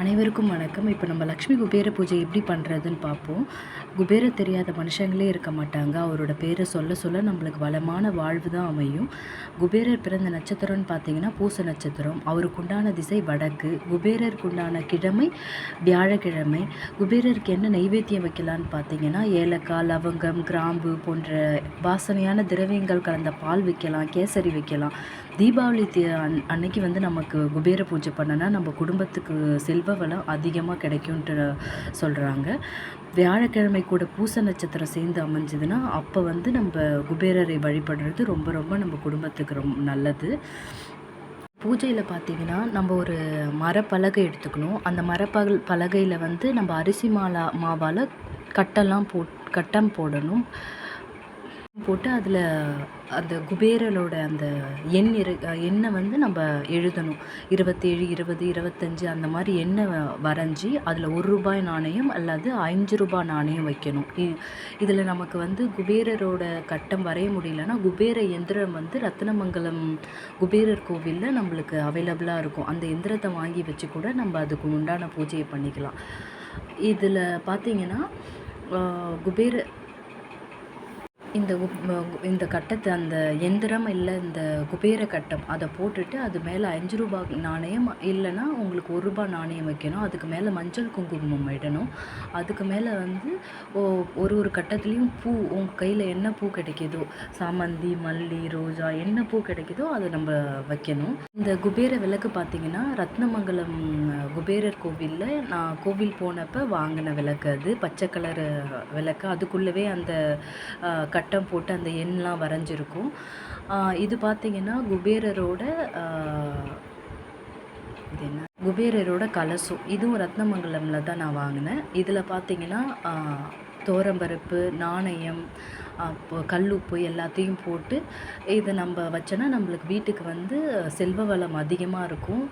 அனைவருக்கும் வணக்கம். இப்போ நம்ம லக்ஷ்மி குபேர பூஜை எப்படி பண்ணுறதுன்னு பார்ப்போம். குபேர தெரியாத மனுஷங்களே இருக்க மாட்டாங்க. அவரோட பேரை சொல்ல சொல்ல நம்மளுக்கு வளமான வாழ்வு தான் அமையும். குபேரர் பிறந்த நட்சத்திரம்னு பார்த்தீங்கன்னா பூச நட்சத்திரம். அவருக்கு உண்டான திசை வடக்கு. குபேரருக்கு உண்டான கிழமை வியாழக்கிழமை. குபேரருக்கு என்ன நைவேத்தியம் வைக்கலான்னு பார்த்தீங்கன்னா ஏலக்காய் லவங்கம் கிராம்பு போன்ற வாசனையான திரவியங்கள் கலந்த பால் வைக்கலாம் கேசரி வைக்கலாம். தீபாவளி தே அன் அன்னைக்கு வந்து நமக்கு குபேர பூஜை பண்ணனா நம்ம குடும்பத்துக்கு செல்வ வளம் அதிகமாக கிடைக்கும்ன்ட்டு சொல்கிறாங்க வியாழக்கிழமை கூட பூச நட்சத்திரம் சேர்ந்து அமைஞ்சதுன்னா அப்போ வந்து நம்ம குபேரரை வழிபடுறது ரொம்ப ரொம்ப நம்ம குடும்பத்துக்கு ரொம்ப நல்லது. பூஜையில் பார்த்தீங்கன்னா நம்ம ஒரு மரப்பலகை எடுத்துக்கணும். அந்த மரப்பகல் பலகையில் வந்து நம்ம அரிசி மாலா மாவால் கட்டெல்லாம் போட் கட்டம் போடணும். போட்டு அதில் அந்த குபேரனோட அந்த எண் இரு எண்ணை வந்து நம்ம எழுதணும். இருபத்தேழு இருபது இருபத்தஞ்சி அந்த மாதிரி எண்ணை வரைஞ்சி அதில் ஒரு ரூபாய் நாணயம் அல்லது அஞ்சு ரூபாய் நாணயம் வைக்கணும். இ இதில் நமக்கு வந்து குபேரரோட கட்டம் வரைய முடியலன்னா குபேர எந்திரம் வந்து ரத்னமங்கலம் குபேரர் கோவிலில் நம்மளுக்கு அவைலபிளாக இருக்கும். அந்த எந்திரத்தை வாங்கி வச்சு கூட நம்ம அதுக்கு உண்டான பூஜையை பண்ணிக்கலாம். இதில் பார்த்தீங்கன்னா குபேர இந்த இந்த கட்டத்தை அந்த எந்திரம் இல்லை இந்த குபேர கட்டம் அதை போட்டுட்டு அது மேலே அஞ்சு ரூபாய் நாணயம் இல்லைன்னா உங்களுக்கு ஒரு ரூபாய் நாணயம் வைக்கணும். அதுக்கு மேலே மஞ்சள் குங்குமம் இடணும். அதுக்கு மேலே வந்து ஒரு ஒரு கட்டத்துலேயும் பூ உங்கள் கையில் என்ன பூ கிடைக்கிதோ சாமந்தி மல்லி ரோஜா என்ன பூ கிடைக்கிதோ அதை நம்ம வைக்கணும். இந்த குபேர விளக்கு பார்த்திங்கன்னா ரத்னமங்கலம் குபேரர் கோவிலில் நான் கோவில் போனப்போ வாங்கின விளக்கு அது. பச்சை கலர் விளக்கு. அதுக்குள்ளவே அந்த கட்டம் போட்டு அந்த எண்லாம் வரைஞ்சிருக்கும். இது பார்த்திங்கன்னா குபேரரோட இது என்ன? குபேரரோட கலசம். இதுவும் ரத்னமங்கலமில் தான் நான் வாங்கினேன். இதில் பார்த்தீங்கன்னா தோரம்பருப்பு நாணயம் அப்போ கல்லுப்பு எல்லாத்தையும் போட்டு இதை நம்ம வச்சோன்னா நம்மளுக்கு வீட்டுக்கு வந்து செல்வ வளம் அதிகமாக இருக்கும்.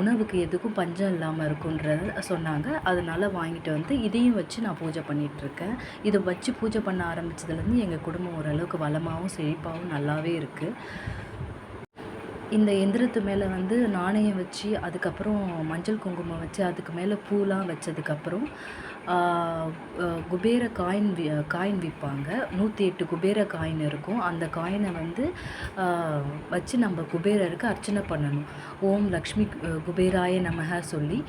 உணவுக்கு எதுக்கும் பஞ்சம் இல்லாமல் இருக்குன்றத சொன்னாங்க. அதனால் வாங்கிட்டு வந்து இதையும் வச்சு நான் பூஜை பண்ணிகிட்ருக்கேன் இதை வச்சு பூஜை பண்ண ஆரம்பித்ததுலேருந்து எங்கள் குடும்பம் ஓரளவுக்கு வளமாகவும் செழிப்பாகவும் நல்லாவே இருக்குது இந்த எந்திரத்து மேலே வந்து நாணயம் வச்சு அதுக்கப்புறம் மஞ்சள் குங்குமம் வச்சு அதுக்கு மேலே பூலாம் வச்சதுக்கப்புறம் குபேர காயின் வி காயின் விற்பாங்க நூற்றி எட்டு குபேர காயின் இருக்கும். அந்த காயினை வந்து வச்சு நம்ம குபேரருக்கு அர்ச்சனை பண்ணணும். ஓம் லக்ஷ்மி குபேராய நமக சொல்லி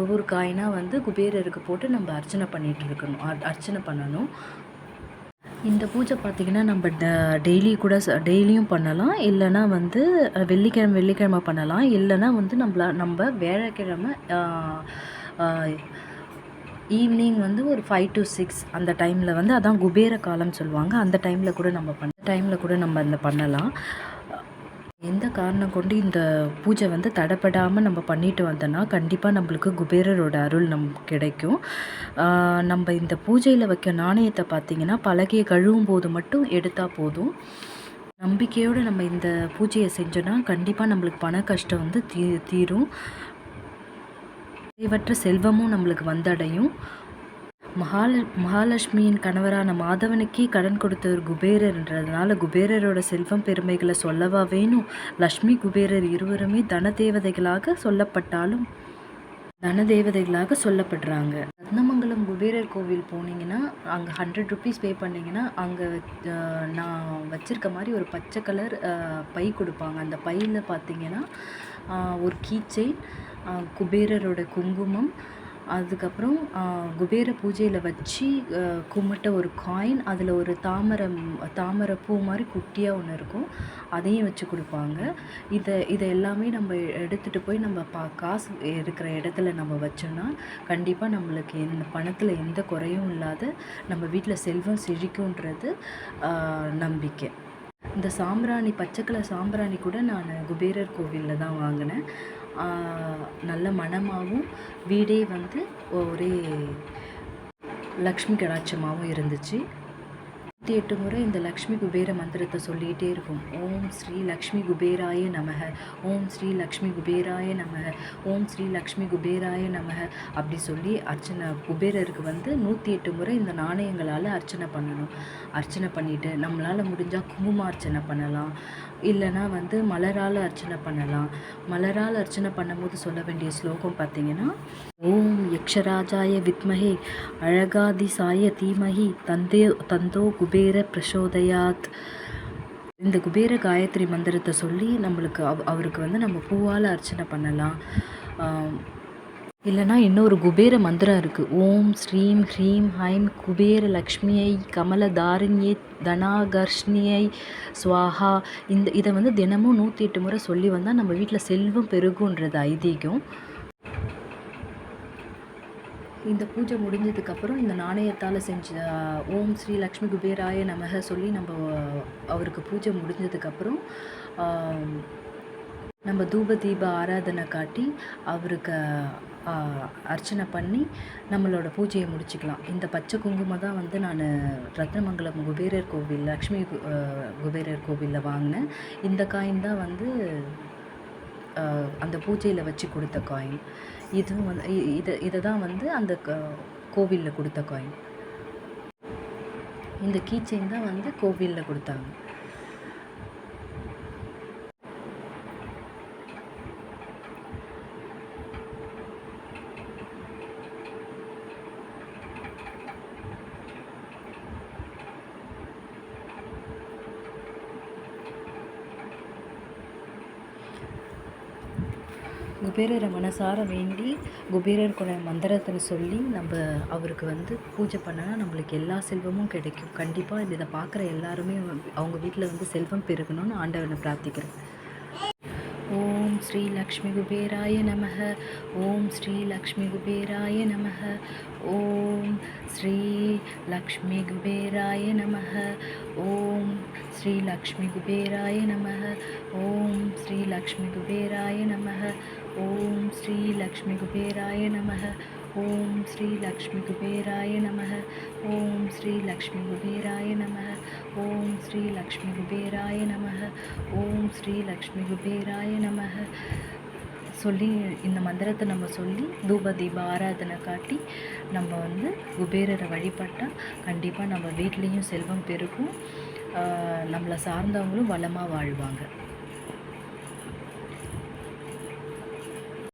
ஒவ்வொரு காயினாக வந்து குபேரருக்கு போட்டு நம்ம அர்ச்சனை பண்ணிகிட்டு இருக்கணும். அர்ச்சனை பண்ணணும். இந்த பூஜை பார்த்திங்கன்னா நம்ம ட டெய்லி கூட ச டெய்லியும் பண்ணலாம். இல்லைனா வந்து வெள்ளிக்கிழமை வெள்ளிக்கிழமை பண்ணலாம். இல்லைனா வந்து நம்மள நம்ம வேலைக்கிழமை ஈவினிங் வந்து ஒரு ஃபைவ் டு சிக்ஸ் அந்த டைமில் வந்து அதான் குபேர காலம் சொல்லுவாங்க. அந்த டைமில் கூட நம்ம பண்ண டைமில் கூட நம்ம அந்த பண்ணலாம். எந்த காரணம் கொண்டு இந்த பூஜை வந்து தடைப்படாமல் நம்ம பண்ணிட்டு வந்தோன்னா கண்டிப்பாக நம்மளுக்கு குபேரரோட அருள் நம் கிடைக்கும். நம்ம இந்த பூஜையில் வைக்க நாணயத்தை பார்த்திங்கன்னா பலகையை கழுவும் போது மட்டும் எடுத்தால் போதும். நம்பிக்கையோடு நம்ம இந்த பூஜையை செஞ்சோன்னா கண்டிப்பாக நம்மளுக்கு பண கஷ்டம் வந்து தீ தீரும். இவற்ற செல்வமும் நம்மளுக்கு வந்தடையும். மகால மகாலட்சுமியின் கணவரான மாதவனுக்கே கடன் கொடுத்தவர் குபேரர்ன்றதுனால குபேரரோட செல்வம் பெருமைகளை சொல்லவா வேணும் லக்ஷ்மி குபேரர் இருவருமே தன தேவதைகளாக சொல்லப்பட்டாலும் தன தேவதைகளாக சொல்லப்படுறாங்க. ரத்னமங்கலம் குபேரர் கோவில் போனீங்கன்னா அங்கே ஹண்ட்ரட் ருபீஸ் பே பண்ணிங்கன்னா அங்கே நான் வச்சுருக்க மாதிரி ஒரு பச்சை கலர் பை கொடுப்பாங்க. அந்த பையில் பார்த்தீங்கன்னா ஒரு கீச்சை குபேரரோட குங்குமம் அதுக்கப்புறம் குபேர பூஜையில் வச்சு கும்பிட்ட ஒரு காயின் அதில் ஒரு தாமரை தாமரை பூ மாதிரி குட்டியாக ஒன்று இருக்கும். அதையும் வச்சு கொடுப்பாங்க. இதை இதை எல்லாமே நம்ம எடுத்துகிட்டு போய் நம்ம பா காசு இருக்கிற இடத்துல நம்ம வச்சோன்னா கண்டிப்பாக நம்மளுக்கு எந்த பணத்தில் எந்த குறையும் இல்லாத நம்ம வீட்டில் செல்வம் செழிக்குன்றது நம்பிக்கை. இந்த சாம்பிராணி பச்சை கலர் சாம்பிராணி கூட நான் குபேரர் கோவிலில் தான் வாங்கினேன். நல்ல மனமாகவும் வீடே வந்து ஒரே லக்ஷ்மி கடாட்சமாகவும் இருந்துச்சு. நூற்றி எட்டு முறை இந்த லக்ஷ்மி குபேர மந்திரத்தை சொல்லிகிட்டே இருக்கும். ஓம் ஸ்ரீ லக்ஷ்மி குபேராய நமக ஓம் ஸ்ரீ லக்ஷ்மி குபேராய நமக ஓம் ஸ்ரீ லக்ஷ்மி குபேராய நமக அப்படி சொல்லி அர்ச்சனை குபேரருக்கு வந்து நூற்றி எட்டு முறை இந்த நாணயங்களால் அர்ச்சனை பண்ணணும். அர்ச்சனை பண்ணிவிட்டு நம்மளால் முடிஞ்சால் குங்கும அர்ச்சனை பண்ணலாம். இல்லைன்னா வந்து மலரால் அர்ச்சனை பண்ணலாம். மலரால் அர்ச்சனை பண்ணும்போது சொல்ல வேண்டிய ஸ்லோகம் பார்த்தீங்கன்னா ஓம் யக்ஷராஜாய வித்மஹே அழகாதிசாய தீமஹி தந்தே தந்தோ குபேர பிரசோதயாத். இந்த குபேர காயத்ரி மந்திரத்தை சொல்லி நம்மளுக்கு அவ் அவருக்கு வந்து நம்ம பூவால் அர்ச்சனை பண்ணலாம். இல்லைனா இல்லைன்னா இன்னொரு குபேர மந்திரம் இருக்குது ஓம் ஸ்ரீம் ஹ்ரீம் ஹைம் குபேர லக்ஷ்மியை கமல தாரிணியை தனாகர்ஷ்ணியை ஸ்வாஹா இந்த இதை வந்து தினமும் நூற்றி எட்டு முறை சொல்லி வந்தால் நம்ம வீட்டில் செல்வம் பெருகுன்றது ஐதீகம். இந்த பூஜை முடிஞ்சதுக்கப்புறம் இந்த நாணயத்தால் செஞ்ச ஓம் ஸ்ரீ லக்ஷ்மி குபேராய நமக சொல்லி நம்ம அவருக்கு பூஜை முடிஞ்சதுக்கப்புறம் நம்ம தூப தீப ஆராதனை காட்டி அவருக்கு அர்ச்சனை பண்ணி நம்மளோட பூஜையை முடிச்சுக்கலாம். இந்த பச்சை குங்குமம் தான் வந்து நான் ரத்னமங்கலம் குபேரர் கோவில் லக்ஷ்மி கு- குபேரர் கோவிலில் வாங்கினேன். இந்த காயின் தான் வந்து அந்த பூஜையில் வச்சு கொடுத்த காயின் இதுவும் வந்து இதை இதை தான் வந்து அந்த கோவிலில் கொடுத்த காயின் இந்த கீச்சைன் தான் வந்து கோவிலில் கொடுத்தாங்க. குபேரரை மனசார வேண்டி குபேரர் மந்திரத்தை சொல்லி நம்ம அவருக்கு வந்து பூஜை பண்ணால் நம்மளுக்கு எல்லா செல்வமும் கிடைக்கும். கண்டிப்பாக இதை பார்க்குற எல்லாருமே அவங்க வீட்டில் வந்து செல்வம் பெருகணும்னு ஆண்டவனை பிரார்த்திக்கிறேன் ஓம் ஸ்ரீ லக்ஷ்மி குபேராய நமக. ஓம் ஸ்ரீ லக்ஷ்மி குபேராய நமக. ஓம் ஸ்ரீ லக்ஷ்மி குபேராய நமக. ஓம் ஸ்ரீ லக்ஷ்மி குபேராய நமக. ஓம் ஸ்ரீ லக்ஷ்மி குபேராய நமக. ஓம் ஸ்ரீ லக்ஷ்மி குபேராய நமக. ஓம் ஸ்ரீ லக்ஷ்மி குபேராய நமக. ஓம் ஸ்ரீ லக்ஷ்மி குபேராய நமக. ஓம் ஸ்ரீ லக்ஷ்மி குபேராய நமக. ஓம் ஸ்ரீ லக்ஷ்மி குபேராய நமக. சொல்லி இந்த மந்திரத்தை நம்ம சொல்லி தூப தீப ஆராதனை காட்டி நம்ம வந்து குபேரரை வழிபட்டால் கண்டிப்பாக நம்ம வீட்லேயும் செல்வம் பெருகும். நம்மளை சார்ந்தவங்களும் வளமாக வாழ்வாங்க.